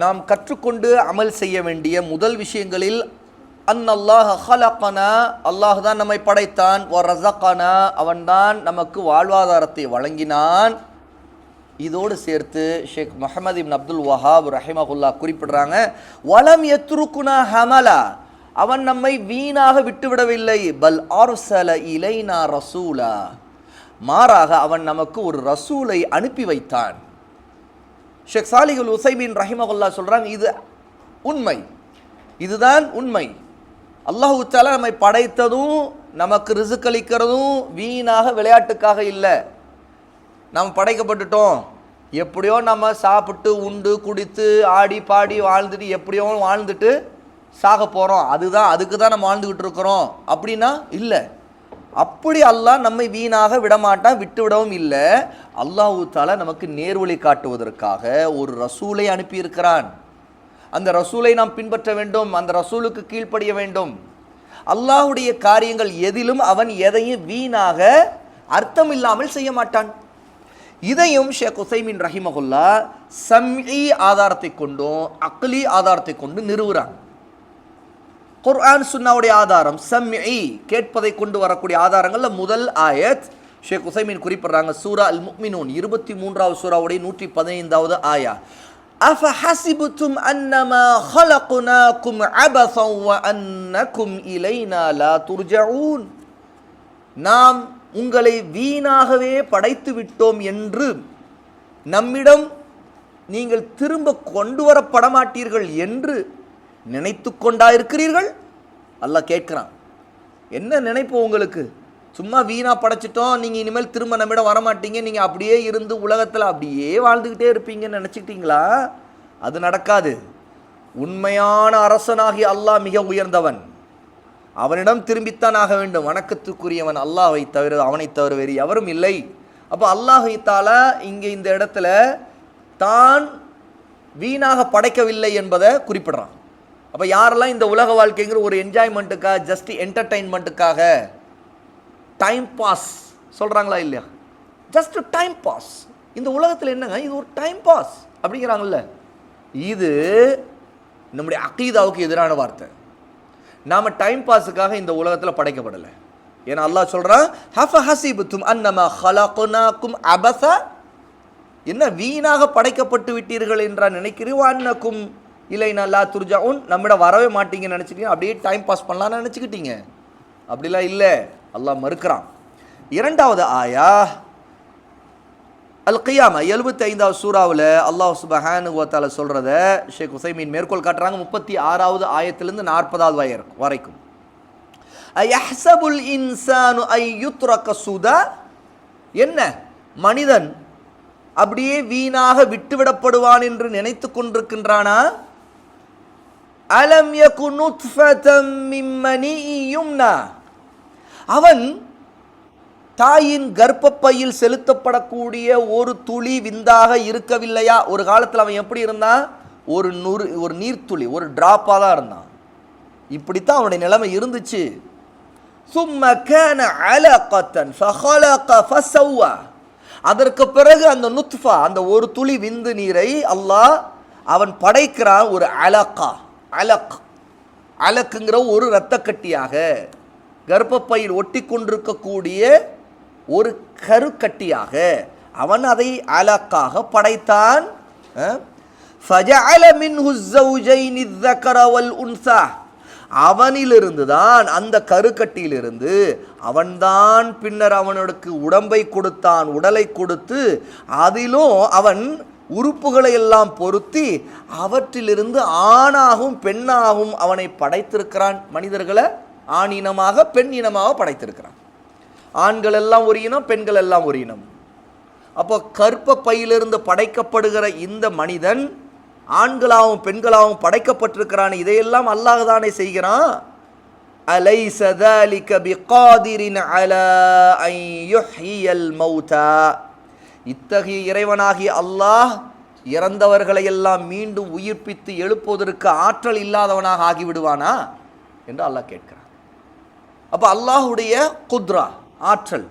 நாம் கற்றுக்கொண்டு அமல் செய்ய வேண்டிய முதல் விஷயங்களில் அன் அல்லாஹ் ஹலக்கனா அல்லாஹ் தான் நம்மை படைத்தான். ஒ ரசக்கானா அவன்தான் நமக்கு வாழ்வாதாரத்தை வழங்கினான். இதோடு சேர்த்து ஷேக் முகமது இப்ன் அப்துல் வஹாப் ரஹிமகுல்லா குறிப்பிடுறாங்க வலம் எத்ருக்குனா ஹமலா அவன் நம்மை வீணாக விட்டுவிடவில்லை. பல் ஆர்சல இலைனா ரசூலா மாறாக அவன் நமக்கு ஒரு ரசூலை அனுப்பி வைத்தான். ஷேக் சாலிகுல் உசைபின் ரஹிமகுல்லா சொல்கிறாங்க இது உண்மை. இதுதான் உண்மை. அல்லாஹு தாலா நம்மை படைத்ததும் நமக்கு ரிசுக்களிக்கிறதும் வீணாக விளையாட்டுக்காக இல்லை. நாம் படைக்கப்பட்டுட்டோம். எப்படியோ நம்ம சாப்பிட்டு உண்டு குடித்து ஆடி பாடி வாழ்ந்துட்டு எப்படியோ வாழ்ந்துட்டு சாக போகிறோம் அதுதான் அதுக்கு தான் நம்ம வாழ்ந்துக்கிட்டு இருக்கிறோம். அப்படின்னா இல்லை. அப்படி அல்லாஹ் நம்மை வீணாக விடமாட்டான் விட்டுவிடவும் இல்லை. அல்லாஹு தாலா நமக்கு நேர்வழி காட்டுவதற்காக ஒரு ரசூலை அனுப்பியிருக்கிறான். அந்த ரசூலை நாம் பின்பற்ற வேண்டும் அந்த ரசூலுக்கு கீழ்ப்படிய வேண்டும். அல்லாஹ்வுடைய காரியங்கள் எதிலும் அவன் எதையும் வீணாக அர்த்தம் இல்லாமல் செய்ய மாட்டான். இதையும் ஷேக் உசைமின் ரஹிமகுல்லா சம்இ ஆதாரத்தை கொண்டும் அக்லி ஆதாரத்தை கொண்டு நிறுவுறாங்க குர்ஆன் சுன்னாவுடைய ஆதாரம் சம்இ கேட்பதை கொண்டு வரக்கூடிய ஆதாரங்கள்ல முதல் ஆயத் ஷேக் உசைமின் குறிப்பிடுறாங்க சூரா அல் முக்மினூன் இருபத்தி மூன்றாவது சூறாவுடைய நூற்றி பதினைந்தாவது ஆயா أفحسبتم أنما خلقناكم عبثا وأنكم إلينا لا ترجعون நாம் உங்களை வீணாகவே படைத்து விட்டோம் என்று நம்மிடம் நீங்கள் திரும்ப கொண்டு வரப்பட மாட்டீர்கள் என்று நினைத்து கொண்டா இருக்கிறீர்கள் அல்லாஹ் கேட்குறான். என்ன நினைப்பு உங்களுக்கு? சும்மா வீணாக படைச்சிட்டோம் நீங்கள் இனிமேல் திரும்ப நம்மிடம் வரமாட்டீங்க நீங்கள் அப்படியே இருந்து உலகத்தில் அப்படியே வாழ்ந்துக்கிட்டே இருப்பீங்கன்னு நினச்சிக்கிட்டீங்களா? அது நடக்காது. உண்மையான அரசனாகி அல்லாஹ் மிக உயர்ந்தவன். அவனிடம் திரும்பித்தான் ஆக வேண்டும். வணக்கத்துக்குரியவன் அல்லாஹை தவிர அவனை தவிர வேறு எவரும் இல்லை. அப்போ அல்லாஹை இங்கே இந்த இடத்துல தான் வீணாக படைக்கவில்லை என்பதை குறிப்பிடுறான். அப்போ யாரெல்லாம் இந்த உலக வாழ்க்கைங்கிற ஒரு என்ஜாய்மெண்ட்டுக்காக ஜஸ்ட் என்டர்டைன்மெண்ட்டுக்காக டைம் பாஸ் சொல்கிறாங்களா இல்லையா? ஜஸ்ட் டைம் பாஸ் இந்த உலகத்தில் என்னங்க? இது ஒரு டைம் பாஸ் அப்படிங்கிறாங்கல்ல. இது நம்முடைய அகீதாவுக்கு எதிரான வார்த்தை. நாம் டைம் பாஸுக்காக இந்த உலகத்தில் படைக்கப்படலை. ஏன்னா அல்லாஹ் சொல்கிறான் ஹஃப ஹசிபுத்தும் அன்னமா ஹலகுனாக்கும் அபச என்ன வீணாக படைக்கப்பட்டு விட்டீர்கள் என்றா நினைக்கிறீ அன்னக்கும். இல்லை நல்லா உன் நம்மிடம் வரவே மாட்டீங்கன்னு நினச்சிட்டீங்க அப்படியே டைம் பாஸ் பண்ணலாம்னு நினச்சிக்கிட்டீங்க. அப்படிலாம் இல்லை. அல்லாஹ் மறுக்கிறான். இரண்டாவது ஆயா அல் கையாமா எழுபத்தி ஐந்தாவது சூறாவில் அல்லாஹ் சுபஹானு ஓத்தால சொல்கிறத ஷேக் உசைமீன் மேற்கோள் காட்டுறாங்க. முப்பத்தி ஆறாவது ஆயத்திலிருந்து நாற்பதாவது வய வரைக்கும். அயஹ்சபுல் இன்சானு ஐ யுத்ரக சுதா என்ன? மனிதன் அப்படியே வீணாக விட்டுவிடப்படுவான் என்று நினைத்து கொண்டிருக்கின்றானா? அலம் யகு நுத்ஃபதம் மிம்மனியும்னா அவன் தாயின் கர்ப்பப்பையில் செலுத்தப்படக்கூடிய ஒரு துளி விந்தாக இருக்கவில்லையா? ஒரு காலத்தில் அவன் எப்படி இருந்தான்? ஒரு நுறு ஒரு நீர்த்துளி ஒரு டிராப்பாக தான் இருந்தான். இப்படித்தான் அவனுடைய நிலைமை இருந்துச்சு. சும்ம கேன அலகத்தன் ஃபஹலக ஃபசவ்வா. அதற்கு பிறகு அந்த நுத்ஃபா அந்த ஒரு துளி விந்து நீரை அல்லாஹ் அவன் படைக்கிறான் ஒரு அலக்கா அலக். அலக்குங்கிற ஒரு இரத்தக்கட்டியாக கர்ப்பப்பையில் ஒட்டி கொண்டிருக்கக்கூடிய ஒரு கருக்கட்டியாக அவன் அதை அலக்காக படைத்தான். அவனிலிருந்து தான் அந்த கருக்கட்டியிலிருந்து அவன்தான் பின்னர் அவனுக்கு உடம்பை கொடுத்தான் உடலை கொடுத்து அதிலும் அவன் உறுப்புகளை எல்லாம் பொருத்தி அவற்றிலிருந்து ஆணாகவும் பெண்ணாகவும் அவனை படைத்திருக்கிறான். மனிதர்களை ஆணினமாக பெண் இனமாக படைத்திருக்கிறான். ஆண்கள் எல்லாம் ஒரு இனம் பெண்கள் எல்லாம் ஒரு இனம். அப்போ கற்ப பையிலிருந்து படைக்கப்படுகிற இந்த மனிதன் ஆண்களாகவும் பெண்களாகவும் படைக்கப்பட்டிருக்கிறான். இதையெல்லாம் அல்லாஹ் தானே செய்கிறான். அலை சதலிக பிகாதிரின் அல ஐ யுஹியல் மௌதா. இத்தகைய இறைவனாகிய அல்லாஹ் இறந்தவர்களை எல்லாம் மீண்டும் உயிர்ப்பித்து எழுப்புவதற்கு ஆற்றல் இல்லாதவனாக ஆகிவிடுவானா என்று அல்லாஹ் கேட்கிறான். அப்போ அல்லாஹுடைய குத்ரா ஆற்றல்.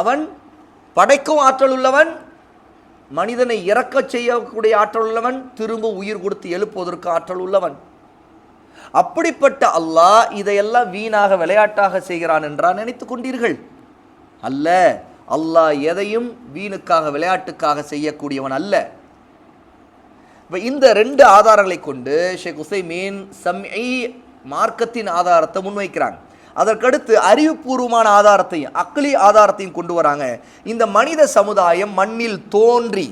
அவன் படைக்கும் ஆற்றல் உள்ளவன் மனிதனை இறக்கச் செய்யக்கூடிய ஆற்றல் உள்ளவன் திரும்ப உயிர் கொடுத்து எழுப்புவதற்கு ஆற்றல் உள்ளவன். அப்படிப்பட்ட அல்லாஹ் இதையெல்லாம் வீணாக விளையாட்டாக செய்கிறான் என்றான் நினைத்து கொண்டீர்கள். அல்ல அல்லாஹ் எதையும் வீணுக்காக விளையாட்டுக்காக செய்யக்கூடியவன் அல்ல. இப்போ இந்த ரெண்டு ஆதாரங்களை கொண்டு ஷேக் உசைமீன் சம்ஐ மார்க்கத்தின் ஆதாரத்தை முன்வைக்கிறாங்க. அதற்கடுத்து அறிவுபூர்வமான ஆதாரத்தையும் அக்லி ஆதாரத்தையும் கொண்டு வராங்க. இந்த மனித சமுதாயம் மண்ணில் தோன்றி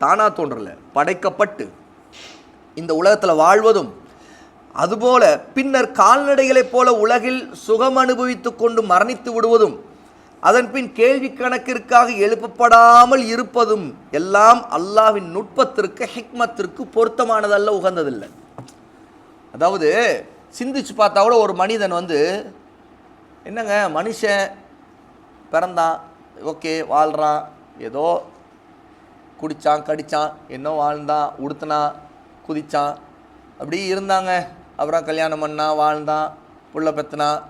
தானா தோன்றல படைக்கப்பட்டு இந்த உலகத்தில் வாழ்வதும் அதுபோல பின்னர் கால்நடைகளைப் போல உலகில் சுகம் அனுபவித்து கொண்டு மரணித்து விடுவதும் அதன்பின் கேள்வி கணக்கிற்காக எழுப்பப்படாமல் இருப்பதும் எல்லாம் அல்லாவின் நுட்பத்திற்கு ஹிக்மத்திற்கு பொருத்தமானதல்ல உகந்ததில்லை. அதாவது சிந்திச்சு பார்த்தா கூட ஒரு மனிதன் வந்து என்னங்க மனுஷன் பிறந்தான் ஓகே வாழ்கிறான் ஏதோ குடித்தான் கடித்தான் என்ன வாழ்ந்தான் உடுத்தினான் குதித்தான் அப்படி இருந்தாங்க. அப்புறம் கல்யாணம் பண்ணான் வாழ்ந்தான் புள்ள பெத்தனான்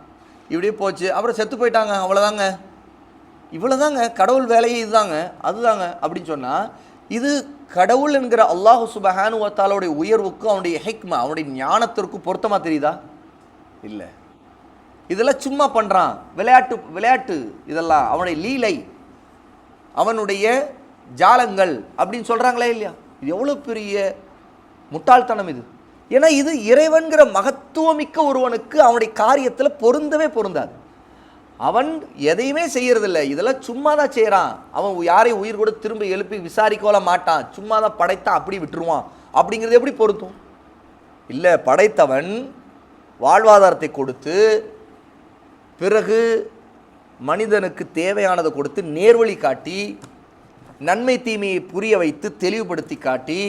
இப்படியே போச்சு அப்புறம் செத்து போயிட்டாங்க அவ்வளோதாங்க இவ்வளோதாங்க கடவுள் வேலையே இதுதாங்க அதுதாங்க அப்படின்னு சொன்னால் இது கடவுள் என்கிற அல்லாஹு சுபஹானுவத்தாலோடைய உயர்வுக்கும் உயர்வுக்கு அவனுடைய ஹெக்மா அவனுடைய ஞானத்திற்கும் பொருத்தமாக தெரியுதா? இல்லை. இதெல்லாம் சும்மா பண்ணுறான் விளையாட்டு விளையாட்டு இதெல்லாம் அவனுடைய லீலை அவனுடைய ஜாலங்கள் அப்படின்னு சொல்கிறாங்களே இல்லையா? இது எவ்வளோ பெரிய முட்டாள்தனம் இது. ஏன்னா இது இறைவன்கிற மகத்துவமிக்க ஒருவனுக்கு அவனுடைய காரியத்தில் பொருந்தவே பொருந்தாது. அவன் எதையுமே செய்யறதில்ல. இதெல்லாம் சும்மா தான் செய்கிறான் அவன் யாரையும் உயிர் கூட திரும்ப எழுப்பி விசாரிக்கவல மாட்டான். சும்மா தான் படைத்தான் அப்படி விட்டுருவான். அப்படிங்கிறது எப்படி பொருத்தும் இல்லை படைத்தவன் வாழ்வாதாரத்தை கொடுத்து பிறகு மனிதனுக்கு தேவையானதை கொடுத்து நேர்வழி காட்டி நன்மை தீமையை புரிய வைத்து தெளிவுபடுத்தி காட்டி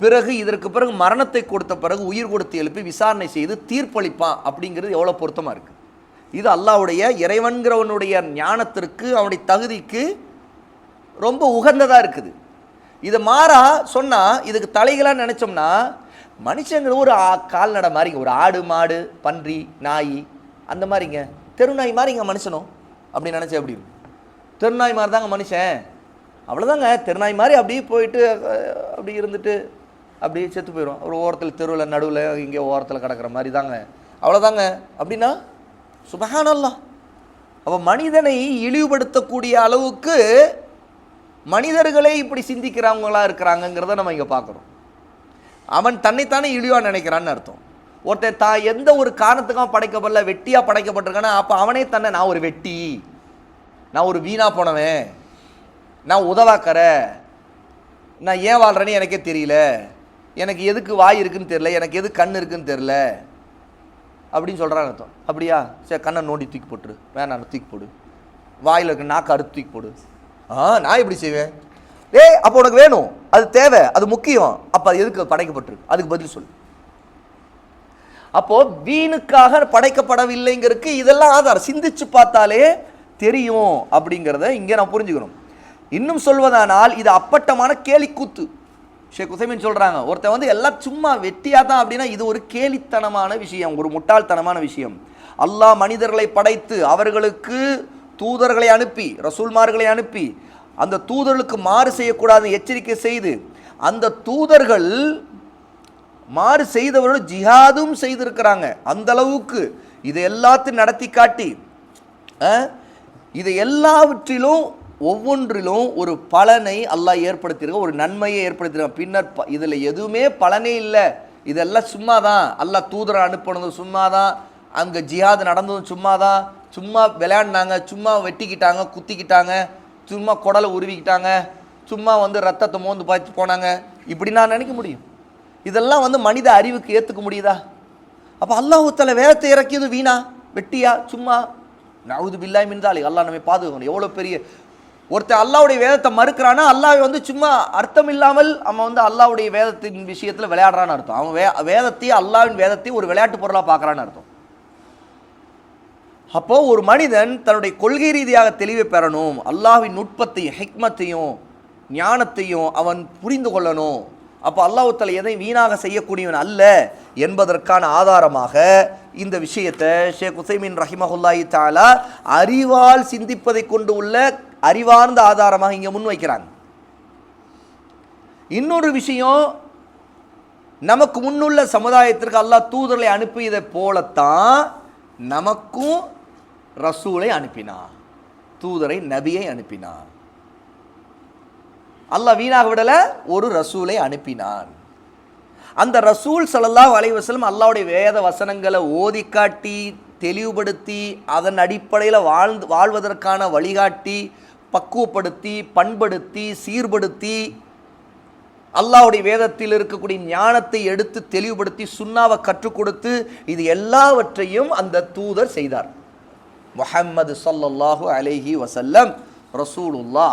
பிறகு இதற்கு பிறகு மரணத்தை கொடுத்த பிறகு உயிர் கொடுத்து எழுப்பி விசாரணை செய்து தீர்ப்பளிப்பான். அப்படிங்கிறது எவ்வளோ பொருத்தமாக இருக்குது இது அல்லாவுடைய இறைவன்கிறவனுடைய ஞானத்திற்கு அவனுடைய தகுதிக்கு ரொம்ப உகந்ததாக இருக்குது. இதை மாறா சொன்னால் இதுக்கு தலைகளாக நினச்சோம்னா மனுஷங்கிற ஒரு கால்நடை மாதிரிங்க ஒரு ஆடு மாடு பன்றி நாய் அந்த மாதிரிங்க தெருநாய் மாதிரிங்க மனுஷனும். அப்படி நினச்சேன் எப்படி? தெருநாய் மாதிரி தாங்க மனுஷன். அவ்வளோதாங்க தெருநாய் மாதிரி அப்படியே போயிட்டு அப்படி இருந்துட்டு அப்படியே செத்து போயிடும் ஒரு ஓரத்தில் தெருவில் நடுவில் இங்கே ஓரத்தில் கிடக்கிற மாதிரி தாங்க அவ்வளோதாங்க அப்படின்னா சுபஹானல்லாஹ் அப்போ மனிதனை இழிவுபடுத்தக்கூடிய அளவுக்கு மனிதர்களே இப்படி சிந்திக்கிறவங்களா இருக்கிறாங்கங்கிறத நம்ம இங்கே பார்க்குறோம். அவன் தன்னைத்தானே இழிவாக நினைக்கிறான்னு அர்த்தம். ஒருத்தன் தான் எந்த ஒரு காரணத்துக்காக படைக்கப்படல வெட்டியாக படைக்கப்பட்டிருக்கானா அப்போ அவனே தன்னை நான் ஒரு வெட்டி நான் ஒரு வீணாக போனவன் நான் உதவாக்கற நான் ஏன் வாழ்கிறேன்னு எனக்கே தெரியல எனக்கு எதுக்கு வாய் இருக்குன்னு தெரில எனக்கு எது கண் இருக்குன்னு தெரியல அப்படின்னு சொல்கிறான் அர்த்தம். அப்படியா? சரி கண்ணை நோண்டி தூக்கி போட்டுரு. வேணாம் தூக்கி போடு. வாயில் இருக்க நாக்கு அறுத்து தூக்கி போடு. ஆ நான் எப்படி செய்வேன்? ஏய் அப்போ உனக்கு வேணும். அது தேவை அது முக்கியம். அப்போ அது எதுக்கு படைக்கப்பட்டிருக்கு? அதுக்கு பதில் சொல்லு. அப்போது வீணுக்காக படைக்கப்படவில்லைங்கிறதுக்கு இதெல்லாம் ஆதாரம். சிந்திச்சு பார்த்தாலே தெரியும் அப்படிங்கிறத இங்கே நான் புரிஞ்சுக்கணும். இன்னும் சொல்வதானால் இது அப்பட்டமான கேலிக்கூத்து. ஷேக் உசைமின் சொல்கிறாங்க ஒருத்தர் வந்து எல்லாம் சும்மா வெட்டியாக தான் அப்படின்னா இது ஒரு கேலித்தனமான விஷயம் ஒரு முட்டாள்தனமான விஷயம். அல்லாஹ் மனிதர்களை படைத்து அவர்களுக்கு தூதர்களை அனுப்பி ரசூல்மார்களை அனுப்பி அந்த தூதர்களுக்கு மாறு செய்யக்கூடாது எச்சரிக்கை செய்து அந்த தூதர்கள் மாறு செய்தவர்கள் ஜிஹாதும் செய்திருக்கிறாங்க. அந்த அளவுக்கு இதை எல்லாத்தையும் நடத்தி காட்டி இதை எல்லாவற்றிலும் ஒவ்வொன்றிலும் ஒரு பலனை அல்லாஹ் ஏற்படுத்தியிருக்க ஒரு நன்மையை ஏற்படுத்தியிருக்க பின்னர் ப- இதில் எதுவுமே பலனே இல்லை. இதெல்லாம் சும்மா தான் அல்லாஹ் தூதரை அனுப்பினதும் சும்மா தான் அங்கே ஜிஹாது நடந்ததும் சும்மா தான் சும்மா விளையாடினாங்க சும்மா வெட்டிக்கிட்டாங்க குத்திக்கிட்டாங்க சும்மா குடலை உருவிக்கிட்டாங்க சும்மா வந்து ரத்தத்தை மோந்து பார்த்து போனாங்க. இப்படி நான் நினைக்க முடியும். இதெல்லாம் வந்து மனித அறிவுக்கு ஏற்றுக்க முடியுதா? அப்போ அல்லாஹுத்தால வேகத்தை இறக்கியது வீணா? வெட்டியா? சும்மா? நவுது பில்லாய் மின்தாலி அல்லா நம்ம பாதுகாக்கணும். எவ்வளோ பெரிய ஒருத்தன் அல்லாவுடைய வேதத்தை மறுக்கிறானா அல்லாஹ் வந்து சும்மா அர்த்தம் இல்லாமல் அவன் வந்து அல்லாவுடைய வேதத்தின் விஷயத்தில் விளையாடுறான்னு அர்த்தம். அவன் வே வேதத்தையும் அல்லாவின் வேதத்தையும் ஒரு விளையாட்டு பொருளாக பார்க்குறான்னு அர்த்தம். அப்போது ஒரு மனிதன் தன்னுடைய கொள்கை ரீதியாக தெளிவை பெறணும் அல்லாவின் நுட்பத்தையும் ஹிக்மத்தையும் ஞானத்தையும் அவன் புரிந்து கொள்ளணும். அப்போ அல்லாஹுத்தல எதையும் வீணாக செய்யக்கூடியவன் அல்ல என்பதற்கான ஆதாரமாக இந்த விஷயத்தை ஷேக் உசைமின் ரஹிமஹுல்லாயி தாலா அறிவால் சிந்திப்பதை கொண்டு உள்ள அறிவார்ந்த ஆதாரமாக இங்கே முன்வைக்கிறாங்க. இன்னொரு விஷயம் நமக்கு முன்னுள்ள சமுதாயத்திற்கு அல்லாஹ் தூதர்களை அனுப்பியதை போலத்தான் நமக்கும் ரசூலை அனுப்பினான் தூதரை நபியை அனுப்பினான் அல்லாஹ் வீணாக விடலை ஒரு ரசூலை அனுப்பினான். அந்த ரசூல் ஸல்லல்லாஹு அலைஹி அல்லாவுடைய வேத வசனங்களை ஓதி காட்டி தெளிவுபடுத்தி அதன் அடிப்படையில் வாழ்ந்து வாழ்வதற்கான வழிகாட்டி பக்குவப்படுத்தி பண்படுத்தி சீர்படுத்தி அல்லாவுடைய வேதத்தில் இருக்கக்கூடிய ஞானத்தை எடுத்து தெளிவுபடுத்தி சுண்ணாவை கற்றுக் கொடுத்து இது எல்லாவற்றையும் அந்த தூதர் செய்தார். முஹம்மது சல்லல்லாஹு அலேஹி வசல்லம் ரசூலுல்லா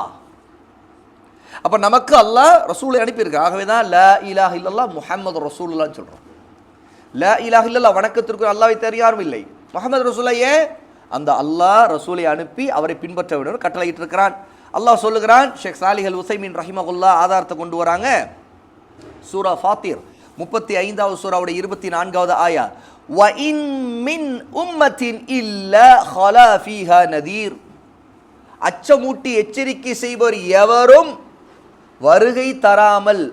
அப்போ நமக்கு அல்லாஹ் ரசூலை அனுப்பியிருக்கு ஆகவே தான் ல இலாஹ் இல்லல்லா முஹம்மது ரசூலுல்லான்னு சொல்கிறோம் ல இலாஹ் இல்லல்லா வணக்கத்திற்கு அல்லாவை தவிர யாரும் இல்லை. முகமது ரசூல்லா ஏன்? அந்த அல்லாஹ் ரசூலை அனுப்பி அவரை பின்பற்ற வேண்டும் கட்டளையிட்டு இருக்கிறான் அல்லாஹ் சொல்லுகிறான் ஷேக் சாலிஹல் உசைமின் ரஹிமகுல்லா ஆதாரத்தை கொண்டு வராங்க. சூரா ஃபாத்திர் முப்பத்தி ஐந்தாவது சூறாவுடைய இருபத்தி நான்காவது ஆயா. வ இன் மின் உம்மத்தின் இல்ல ஹலா ஃபீஹா நதீர். அச்சமூட்டி எச்சரிக்கை செய்வர் எவரும் வருகை தராமல்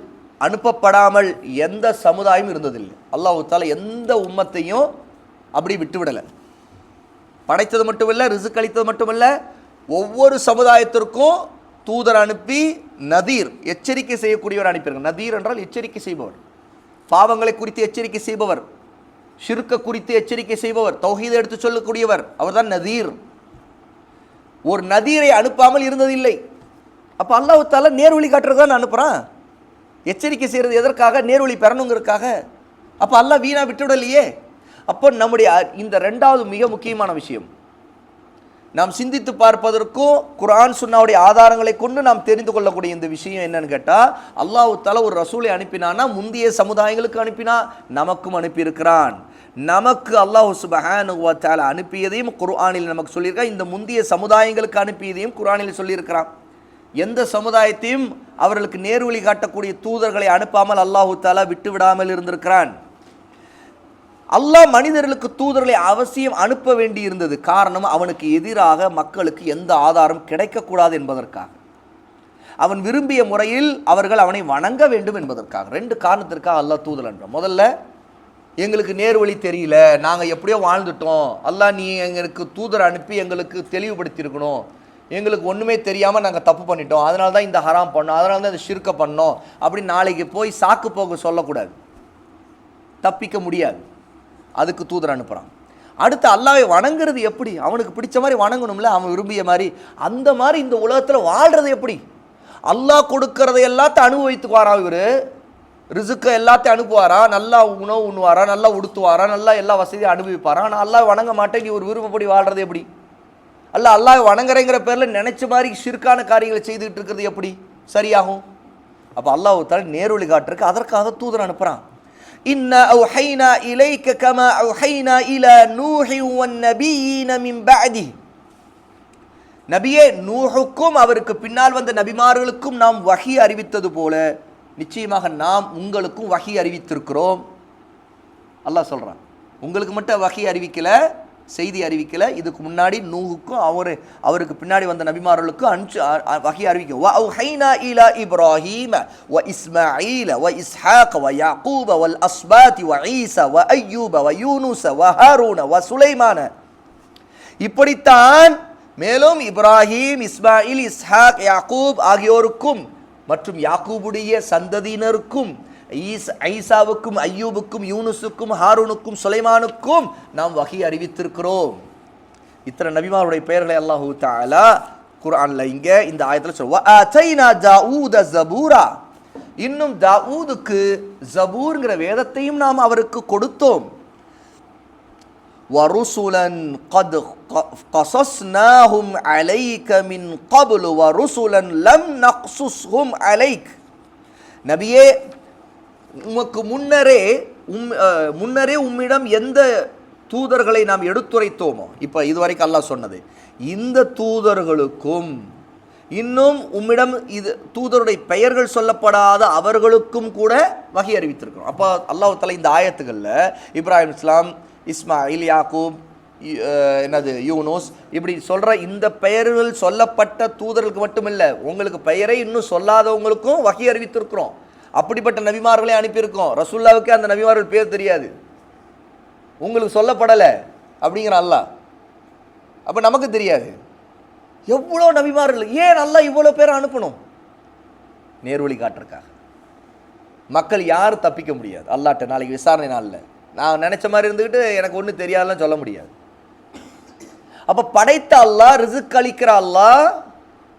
அனுப்பப்படாமல் எந்த சமுதாயம் இருந்ததில்லை. அல்லாஹ் தாலா எந்த உம்மத்தையும் அப்படி விட்டுவிடலை. படைத்தது மட்டுமல்ல ரிசுக் அளித்தது மட்டுமல்ல ஒவ்வொரு சமுதாயத்திற்கும் தூதர் அனுப்பி நதீர் எச்சரிக்கை செய்யக்கூடியவர் அனுப்பியிருக்காங்க நதீர் என்றால் எச்சரிக்கை செய்பவர். பாவங்களை குறித்து எச்சரிக்கை செய்பவர். ஷிர்க்க குறித்து எச்சரிக்கை செய்பவர். தௌஹீதை எடுத்து சொல்லக்கூடியவர். அவர்தான் நதீர். ஒரு நதீரை அனுப்பாமல் இருந்ததில்லை. அப்போ அல்லாஹு தால நேர்வழி காட்டுறது தான் அனுப்புகிறான் எச்சரிக்கை செய்கிறது எதற்காக? நேர்வழி பெறணுங்கிறதுக்காக. அப்போ அல்லாஹ் வீணாக விட்டுவிடலையே. அப்போ நம்முடைய இந்த ரெண்டாவது மிக முக்கியமான விஷயம். நாம் சிந்தித்து பார்ப்பதற்கும் குரான் சுன்னாவுடைய ஆதாரங்களை கொண்டு நாம் தெரிந்து கொள்ளக்கூடிய இந்த விஷயம் என்னன்னு கேட்டால் அல்லாஹு தால ஒரு ரசூலை அனுப்பினான்னா முந்தைய சமுதாயங்களுக்கு அனுப்பினா நமக்கும் அனுப்பியிருக்கிறான். நமக்கு அல்லாஹு சுபஹானுஹு அனுப்பியதையும் குர்ஆனில் நமக்கு சொல்லியிருக்கான் இந்த முந்தைய சமுதாயங்களுக்கு அனுப்பியதையும் குர்ஆனில் சொல்லியிருக்கிறான். எந்த சமுதாயத்தையும் அவர்களுக்கு நேர்வழி காட்டக்கூடிய தூதர்களை அனுப்பாமல் அல்லாஹு தாலா விட்டு விடாமல் இருந்திருக்கிறான். அல்லாஹ் மனிதர்களுக்கு தூதர்களை அவசியம் அனுப்ப வேண்டி இருந்தது காரணம் அவனுக்கு எதிராக மக்களுக்கு எந்த ஆதாரம் கிடைக்கக்கூடாது என்பதற்காக. அவன் விரும்பிய முறையில் அவர்கள் அவனை வணங்க வேண்டும் என்பதற்காக. ரெண்டு காரணத்திற்காக அல்லாஹ் தூதர் என்றான் முதல்ல எங்களுக்கு நேர்வழி தெரியல. நாங்கள் எப்படியோ வாழ்ந்துட்டோம். அல்லாஹ் நீ எங்களுக்கு தூதர் அனுப்பி எங்களுக்கு தெளிவுபடுத்தியிருக்கணும். எங்களுக்கு ஒன்றுமே தெரியாமல் நாங்கள் தப்பு பண்ணிட்டோம். அதனால தான் இந்த ஹராம் பண்ணோம். அதனால தான் இந்த ஷிர்க்க பண்ணோம். அப்படின்னு நாளைக்கு போய் சாக்கு போக சொல்லக்கூடாது. தப்பிக்க முடியாது. அதுக்கு தூதர் அனுப்புகிறான் அடுத்து அல்லாவை வணங்குறது எப்படி? அவனுக்கு பிடிச்ச மாதிரி வணங்கணும்ல? அவன் விரும்பிய மாதிரி. அந்த மாதிரி இந்த உலகத்தில் வாழ்றது எப்படி? அல்லாஹ் கொடுக்கறதை எல்லாத்தையும் அனுபவித்துக்குவாரா இவர்? ரிசுக்கை எல்லாத்தையும் அனுப்புவாரா? நல்லா உணவு உண்ணுவாரா? நல்லா உடுத்துவாரா? நல்லா எல்லா வசதியும் அனுபவிப்பாரா? ஆனால் அல்லாஹ் வணங்க மாட்டேன் நீ ஒரு விருப்பப்படி வாழ்றது எப்படி? அல்ல அல்லாஹ் வணங்குறேங்கிற பேரில் நினைச்ச மாதிரி சிறுக்கான காரியங்களை செய்துக்கிட்டு இருக்கிறது எப்படி? சரியாகும். அப்போ அல்லாஹ் தால நேர்வழி காட்டுறதுக்கு அதற்காக தூதர் அனுப்புகிறான் இன்ன أوحينا إليك كما أوحينا إلى نوح والنبيين من بعده நபியே நூஹுக்கும் அவருக்கு பின்னால் வந்த நபிமார்களுக்கும் நாம் வகி அறிவித்தது போல நிச்சயமாக நாம் உங்களுக்கும் வகி அறிவித்திருக்கிறோம். அல்லாஹ் சொல்கிறான் உங்களுக்கு மட்டும் வகை அறிவிக்கல செய்தி அறிவிக்கலை. இதுக்கு முன்னாடி நூகுக்கும் அவர் அவருக்கு பின்னாடி வந்த நபிமார்களுக்கும் அனுச்சு வகை அறிவிக்கும் வ ஹைனா இலா இப்ராஹீம வ இஸ்மாயில வ இஸ்ஹாக் வ யாக்கூப வல் அஸ்பாத்தி வ ஈசா வ ஐயூப வ யூனுச வ ஹாரூன வ சுலைமான. இப்படித்தான் மேலும் இப்ராஹீம் இஸ்மாயில் இஸ்ஹாக் யாக்கூப் ஆகியோருக்கும் மற்றும் யாக்கூபுடைய சந்ததியினருக்கும் ஈஸ் ஐசாவுக்கும் ஐயூபுக்கும் யூனுஸுக்கும் ஹாரூனுக்கும் சுலைமானுக்கும் நாம் வகை அறிவித்திருக்கிறோம் இத்தனை நபிமாருடைய பெயர்களை அல்லாஹு தஆலா குர்ஆன்ல இங்க இந்த ஆயத்துல சொல்ல வஅதைனா தாவூத ஜபூரா இன்னும் தாவூதுக்கு ஜபூர்ங்கிற வேதத்தையும் நாம் அவருக்கு கொடுத்தோம் ورسلا قد ق- قصصناهم عليك من قبل ورسلا لم نقصصهم عليك நபியே உமக்கு முன்னரே உம் முன்னரே உம்மிடம் எந்த தூதர்களை நாம் எடுத்துரைத்தோமோ? இப்போ இதுவரைக்கும் அல்லாஹ் சொன்னது. இந்த தூதர்களுக்கும் இன்னும் உம்மிடம் இது தூதருடைய பெயர்கள் சொல்லப்படாத அவர்களுக்கும் கூட வகை அறிவித்திருக்கிறோம். அப்போ அல்லாஹ் தலை இந்த ஆயத்துகளில் இப்ராஹிம் இஸ்லாம் இஸ்மாயில் யாக்கூப் என்னது யூனோஸ் இப்படி சொல்கிற இந்த பெயர்கள் சொல்லப்பட்ட தூதர்களுக்கு மட்டுமில்லை உங்களுக்கு பெயரை இன்னும் சொல்லாதவங்களுக்கும் வகை அறிவித்திருக்கிறோம். அப்படிப்பட்ட நபிமார்களை அனுப்பியிருக்கோம். ரசுல்லாவுக்கே அந்த நபிமார்கள் பேர் தெரியாது. உங்களுக்கு சொல்லப்படலை அப்படிங்கிற அல்லாஹ். அப்போ நமக்கு தெரியாது. எவ்வளோ நபிமார்கள் ஏன் நல்லா இவ்வளோ பேரை அனுப்பணும்? நேர்வழி காட்டுறக்காக மக்கள் யாரும் தப்பிக்க முடியாது. அல்லாட்ட நாளைக்கு விசாரணை நாளில். நான் நினச்ச மாதிரி இருந்துக்கிட்டு எனக்கு ஒன்றும் தெரியாதுலாம் சொல்ல முடியாது. அப்போ படைத்த அல்லாஹ் ரிசுக் அளிக்கிற அல்லாஹ்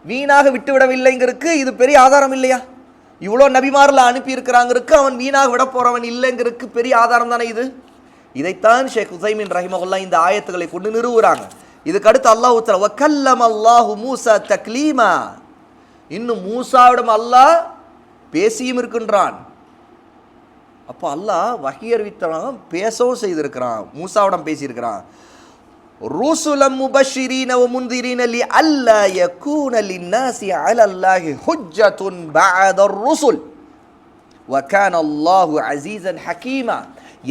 வீணாக விட்டுவிடவில்லைங்கிறதுக்கு இது பெரிய ஆதாரம் இல்லையா? இவ்வளோ நபிமாரில் அனுப்பியிருக்கிறாங்கிறதுக்கு அவன் வீணாக விட போறவன் இல்லைங்கிறதுக்கு பெரிய ஆதாரம் தானே இது? இதைத்தான் ஷேக் ஹுசைமின் ரஹிமகுல்லா இந்த ஆயத்துக்களை கொண்டு நிறுவுறாங்க. இதுக்கு அடுத்து அல்லாஹ் உத்தர வக்கல்லம் அல்லாஹு மூசா தக்லீமா. இன்னும் மூசாவிடம் அல்லாஹ் பேசியும் இருக்கின்றான். அப்போ அல்லாஹ் வகி அறிவித்தவன் பேசவும் செய்திருக்கிறான் மூசாவிடம் பேசியிருக்கிறான். ரூசுலம் முபஷிரீன வ முந்திரீன லி அல்லா யகூன லின்னாசி அலல்லாஹி ஹுஜ்ஜத்துன் பஅத ருசுல். வ அல்லாஹு அசீசன் ஹக்கீமா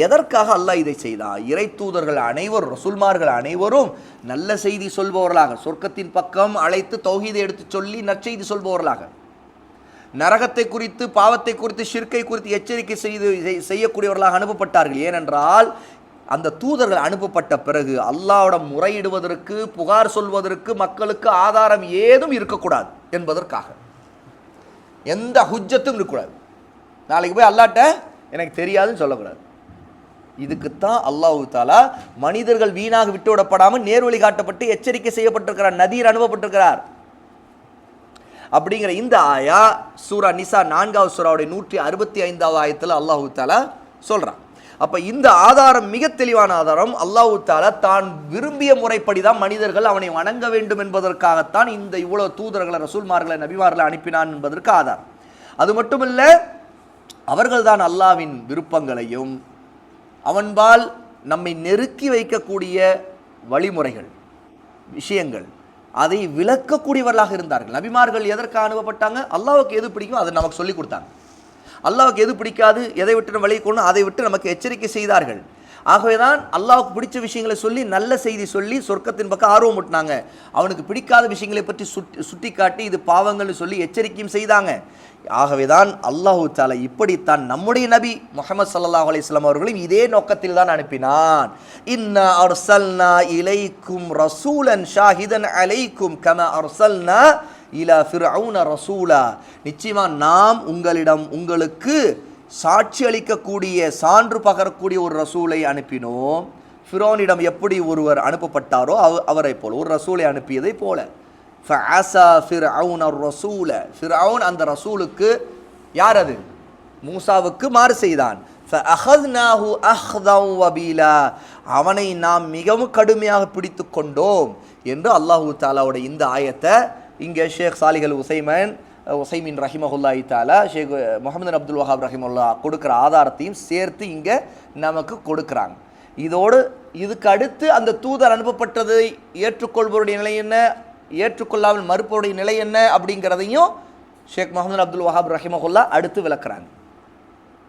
எதற்காக அல்லாஹ் இதை செய்தான் இறை தூதர்கள் அனைவரும் ரசுல்மார்கள் அனைவரும் நல்ல செய்தி சொல்பவர்களாக சொர்க்கத்தின் பக்கம் அழைத்து தௌஹீதை எடுத்து சொல்லி நற்செய்தி சொல்பவர்களாக. நரகத்தை குறித்து பாவத்தை குறித்து ஷிர்கை குறித்து எச்சரிக்கை செய்து செய்யக்கூடியவர்களாக அனுப்பப்பட்டார்கள். ஏனென்றால் அந்த தூதர்கள் அனுப்பப்பட்ட பிறகு அல்லாவிடம் முறையிடுவதற்கு புகார் சொல்வதற்கு மக்களுக்கு ஆதாரம் ஏதும் இருக்கக்கூடாது என்பதற்காக. எந்த ஹுஜ்ஜத்தும் இருக்கக்கூடாது. நாளைக்கு போய் அல்லாட்ட எனக்கு தெரியாதுன்னு சொல்லக்கூடாது. இதுக்குத்தான் அல்லாஹு தாலா மனிதர்கள் வீணாக விட்டுவிடப்படாமல் நேர்வழி காட்டப்பட்டு எச்சரிக்கை செய்யப்பட்டிருக்கிறார் நதீர் அனுப்பப்பட்டிருக்கிறார். அப்படிங்கிற இந்த ஆயா சூரா நிசா நான்காவது சூறாவுடைய நூற்றி அறுபத்தி ஐந்தாவது ஆயத்தில் அல்லாஹு தாலா சொல்கிறான் அப்போ இந்த ஆதாரம் மிக தெளிவான ஆதாரம். அல்லாஹு தாலா தான் விரும்பிய முறைப்படி தான் மனிதர்கள் அவனை வணங்க வேண்டும் என்பதற்காகத்தான் இந்த இவ்வளோ தூதர்களை ரசூல்மார்களை நபிமார்களை அனுப்பினான் என்பதற்கு ஆதாரம். அது மட்டுமல்ல அவர்கள்தான் அல்லாவின் விருப்பங்களையும் அவன்பால் நம்மை நெருக்கி வைக்கக்கூடிய வழிமுறைகள் விஷயங்கள் அதை விளக்கக்கூடியவர்களாக இருந்தார்கள். நபிமார்கள் எதற்காக அனுப்பப்பட்டாங்க? அல்லாவுக்கு எது பிடிக்கும் அதை நமக்கு சொல்லி கொடுத்தாங்க. அல்லாவுக்கு எது பிடிக்காது எதை விட்டு நம்ம வழி கொண்டு அதை விட்டு நமக்கு எச்சரிக்கை செய்தார்கள். ஆகவே தான் அல்லாஹ்வுக்கு பிடிச்ச விஷயங்களை சொல்லி நல்ல செய்தி சொல்லி சொர்க்கத்தின் பக்கம் ஆர்வம் ஊட்டினாங்க. அவனுக்கு பிடிக்காத விஷயங்களை பற்றி சுட்டி சுட்டி காட்டி இது பாவங்கள்னு சொல்லி எச்சரிக்கையும் செய்தாங்க. ஆகவே தான் அல்லாஹு தாலா இப்படித்தான் நம்முடைய நபி முகமது சல்லாஹ் அலிஸ்லாம் அவர்களையும் இதே நோக்கத்தில் தான் அனுப்பினான். இன்ன அர்சல்னா இலைக்கும் ரசூலன் ஷாஹிதன் அலைக்கும் கம அர்சல்னா இலா ஃபிர்அவுன ரசூலா. நிச்சயமாக நாம் உங்களிடம் உங்களுக்கு சாட்சி அளிக்கக்கூடிய சான்று பகரக்கூடிய ஒரு ரசூலை அனுப்பினோம். ஃபிரோனிடம் எப்படி ஒருவர் அனுப்பப்பட்டாரோ அவ அவரை போல் ஒரு ரசூலை அனுப்பியதை போல. ஃபஆசா ஃபிர்அவுன் அர் ரசூல. ஃபிர்அவுன் அந்த ரசூலுக்கு யார் அது மூசாவுக்கு மாறு செய்தான். ஃபஅஹத்னாஹு அஹ்தம் வபீலா. அவனை நாம் மிகவும் கடுமையாக பிடித்து கொண்டோம் என்று அல்லாஹூ தாலாவோட இந்த ஆயத்தை இங்கே ஷேக் சாலிகல் உசைமன் உசைமின் ரஹிமஹுல்லாஹி தாலா ஷேக் முகமது அப்துல் வஹாப் ரஹிமுல்லா கொடுக்குற ஆதாரத்தையும் சேர்த்து இங்கே நமக்கு கொடுக்குறாங்க. இதோடு இதுக்கு அடுத்து அந்த தூதர் அனுப்பப்பட்டதை ஏற்றுக்கொள்பவருடைய நிலை என்ன? ஏற்றுக்கொள்ளாமல் மறுப்பவருடைய நிலை என்ன அப்படிங்கிறதையும் ஷேக் முகமது அப்துல் வஹாப் ரஹிமஹுல்லா அடுத்து விளக்குறாங்க.